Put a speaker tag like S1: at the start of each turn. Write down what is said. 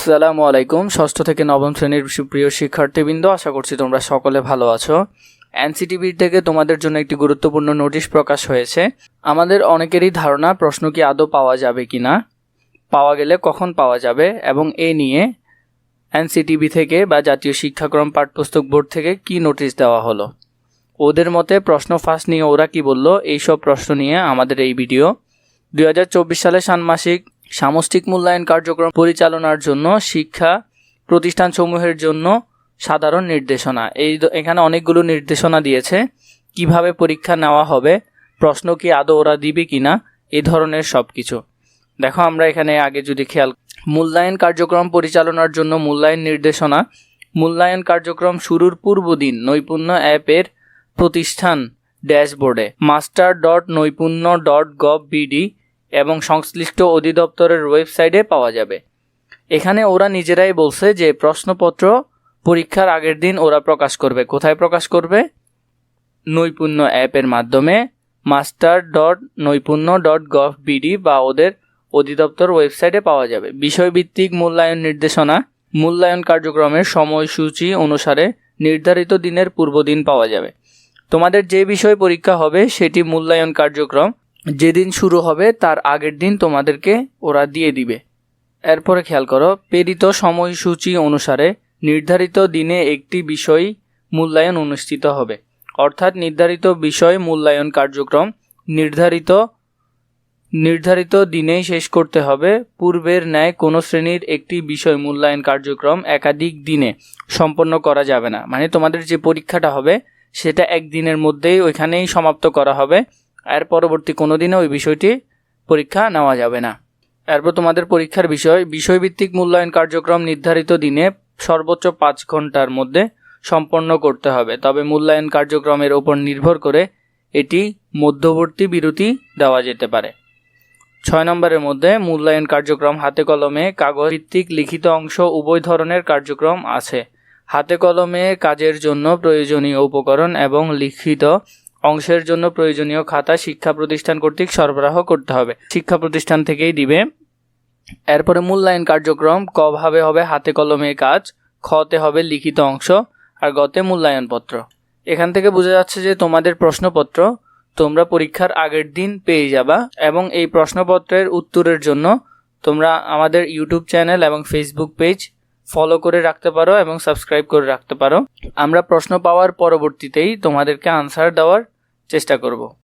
S1: আসসালামু আলাইকুম, ষষ্ঠ থেকে নবম শ্রেণির সুপ্রিয় শিক্ষার্থীবৃন্দ, আশা করছি তোমরা সকলে ভালো আছো। এনসিটিভির থেকে তোমাদের জন্য একটি গুরুত্বপূর্ণ নোটিশ প্রকাশ হয়েছে। আমাদের অনেকেরই ধারণা, প্রশ্ন কি আদৌ পাওয়া যাবে কি না? পাওয়া গেলে কখন পাওয়া যাবে? এবং এ নিয়ে এনসিটিভি থেকে বা জাতীয় শিক্ষাক্রম পাঠ্যপুস্তক বোর্ড থেকে কি নোটিশ দেওয়া হলো? ওদের মতে প্রশ্ন ফাঁস নিয়ে ওরা কি বলল? এইসব প্রশ্ন নিয়ে আমাদের এই ভিডিও। দুই সালে ষান্মাসিক সামষ্টিক মূল্যায়ন কার্যক্রম পরিচালনার জন্য শিক্ষা প্রতিষ্ঠানসমূহের জন্য সাধারণ নির্দেশনা। এই এখানে অনেকগুলো নির্দেশনা দিয়েছে। কীভাবে পরীক্ষা নেওয়া হবে? প্রশ্ন কি আদৌ ওরা দিবে কি না এই ধরনের সব কিছু দেখো, আমরা এখানে আগে যদি খেয়াল মূল্যায়ন কার্যক্রম পরিচালনার জন্য মূল্যায়ন নির্দেশনা। মূল্যায়ন কার্যক্রম শুরুর পূর্ব দিন নৈপুণ্য অ্যাপের প্রতিষ্ঠান ড্যাশবোর্ডে। Master dot Noipunno dot gov BD এবং সংশ্লিষ্ট অধিদপ্তরের ওয়েবসাইটে পাওয়া যাবে। এখানে ওরা নিজেরাই বলছে যে প্রশ্নপত্র পরীক্ষার আগের দিন ওরা প্রকাশ করবে। কোথায় প্রকাশ করবে? নৈপুণ্য অ্যাপের মাধ্যমে master dot Noipunno dot gov BD বা ওদের অধিদপ্তর ওয়েবসাইটে পাওয়া যাবে। বিষয়ভিত্তিক মূল্যায়ন নির্দেশনা, মূল্যায়ন কার্যক্রমের সময়সূচি অনুসারে নির্ধারিত দিনের পূর্বদিন পাওয়া যাবে। তোমাদের যে বিষয় পরীক্ষা হবে, সেটি মূল্যায়ন কার্যক্রম যেদিন শুরু হবে, তার আগের দিন তোমাদেরকে ওরা দিয়ে দিবে। এরপরে খেয়াল করো, প্রেরিত সময়সূচি অনুসারে নির্ধারিত দিনে একটি বিষয় মূল্যায়ন অনুষ্ঠিত হবে। অর্থাৎ নির্ধারিত বিষয় মূল্যায়ন কার্যক্রম নির্ধারিত নির্ধারিত দিনেই শেষ করতে হবে। পূর্বের ন্যায় কোনো শ্রেণির একটি বিষয় মূল্যায়ন কার্যক্রম একাধিক দিনে সম্পন্ন করা যাবে না। মানে তোমাদের যে পরীক্ষাটা হবে, সেটা একদিনের মধ্যেই ওইখানেই সমাপ্ত করা হবে। এর পরবর্তী কোনো দিনে ওই বিষয়টি পরীক্ষা নেওয়া যাবে না। এরপর তোমাদের পরীক্ষার বিষয়, বিষয়ভিত্তিক মূল্যায়ন কার্যক্রম নির্ধারিত দিনে সর্বোচ্চ পাঁচ ঘণ্টার মধ্যে সম্পন্ন করতে হবে। তবে মূল্যায়ন কার্যক্রমের ওপর নির্ভর করে এটি মধ্যবর্তী বিরতি দেওয়া যেতে পারে। ছয় নম্বরের মধ্যে মূল্যায়ন কার্যক্রম হাতে কলমে কাগজ ভিত্তিক লিখিত অংশ উভয় ধরনের কার্যক্রম আছে। হাতে কলমে কাজের জন্য প্রয়োজনীয় উপকরণ এবং লিখিত অংশের জন্য প্রয়োজনীয় খাতা শিক্ষা প্রতিষ্ঠান কর্তৃক সরবরাহ করতে হবে। শিক্ষা প্রতিষ্ঠান থেকেই দিবে। এরপরে মূল্যায়ন কার্যক্রম ক ভাবে হবে হাতে কলমে কাজ, খতে হবে লিখিত অংশ, আর গতে মূল্যায়নপত্র। এখান থেকে বোঝা যাচ্ছে যে তোমাদের প্রশ্নপত্র তোমরা পরীক্ষার আগের দিন পেয়ে যাবা এবং এই প্রশ্নপত্রের উত্তরের জন্য তোমরা আমাদের ইউটিউব চ্যানেল এবং ফেসবুক পেজ ফলো করে রাখতে পারো এবং সাবস্ক্রাইব করে রাখতে পারো। আমরা প্রশ্ন পাওয়ার পরবর্তীতেই তোমাদেরকে আনসার দেওয়ার চেষ্টা করব।